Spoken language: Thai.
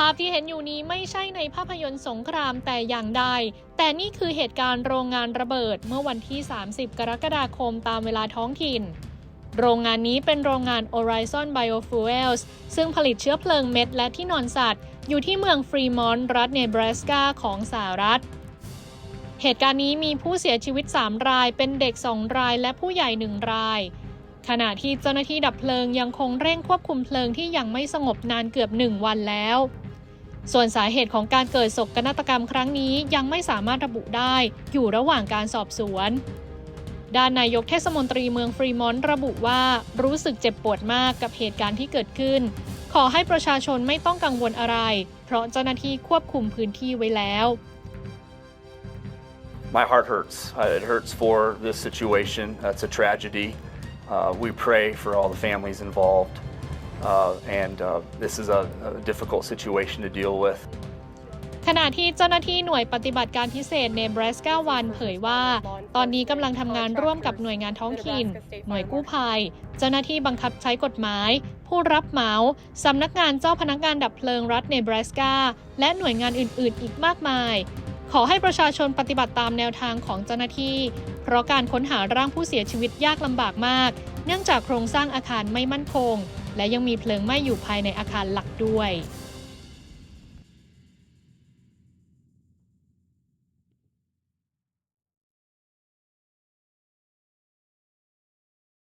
ภาพที่เห็นอยู่นี้ไม่ใช่ในภาพยนตร์สงครามแต่อย่างใด แต่นี่คือเหตุการณ์โรงงานระเบิดเมื่อวันที่ 30 กรกฎาคมตามเวลาท้องถิ่น โรงงานนี้เป็นโรงงาน Horizon Biofuels ซึ่งผลิตเชื้อเพลิงเม็ดและที่นอนสัตว์ อยู่ที่เมืองฟรีมอนต์รัฐเนบราสกาของสหรัฐ เหตุการณ์นี้มีผู้เสียชีวิต 3 ราย เป็นเด็ก 2 ราย และผู้ใหญ่ 1 รายขณะที่เจ้าหน้าที่ดับเพลิงยังคงเร่งควบคุมเพลิงที่ยังไม่สงบนานเกือบ1วันแล้ว ส่วนสาเหตุของการเกิดโศกนาฏกรรมครั้งนี้ยังไม่สามารถระบุได้ อยู่ระหว่างการสอบสวน ด้านนายกเทศมนตรีเมืองฟรีมอนต์ระบุว่ารู้สึกเจ็บปวดมากกับเหตุการณ์ที่เกิดขึ้น ขอให้ประชาชนไม่ต้องกังวลอะไร เพราะเจ้าหน้าที่ควบคุมพื้นที่ไว้แล้ว My heart hurts. It hurts for this situation. That's a tragedy. Uh, we pray for all the families involved. Uh, and uh, this is a, a difficult situation to deal with. ขณะที่เจ้าหน้าที่หน่วยปฏิบัติการพิเศษเนบรสกาวันเผยว่า ตอนนี้กำลังทำงานร่วมกับหน่วยงานท้องถิ่น หน่วยกู้ภัย เจ้าหน้าที่บังคับใช้กฎหมาย ผู้รับเหมาสำนักงานเจ้าพนักงานดับเพลิงรัฐเนบรสกาและหน่วยงานอื่น ๆ อีกมากมาย ขอให้ประชาชนปฏิบัติตามแนวทางของเจ้าหน้าที่ เพราะการค้นหาร่างผู้เสียชีวิตยากลำบากมาก เนื่องจากโครงสร้างอาคารไม่มั่นคง และยังมีเพลิงไหม้อยู่ภายในอาคารหลักด้วย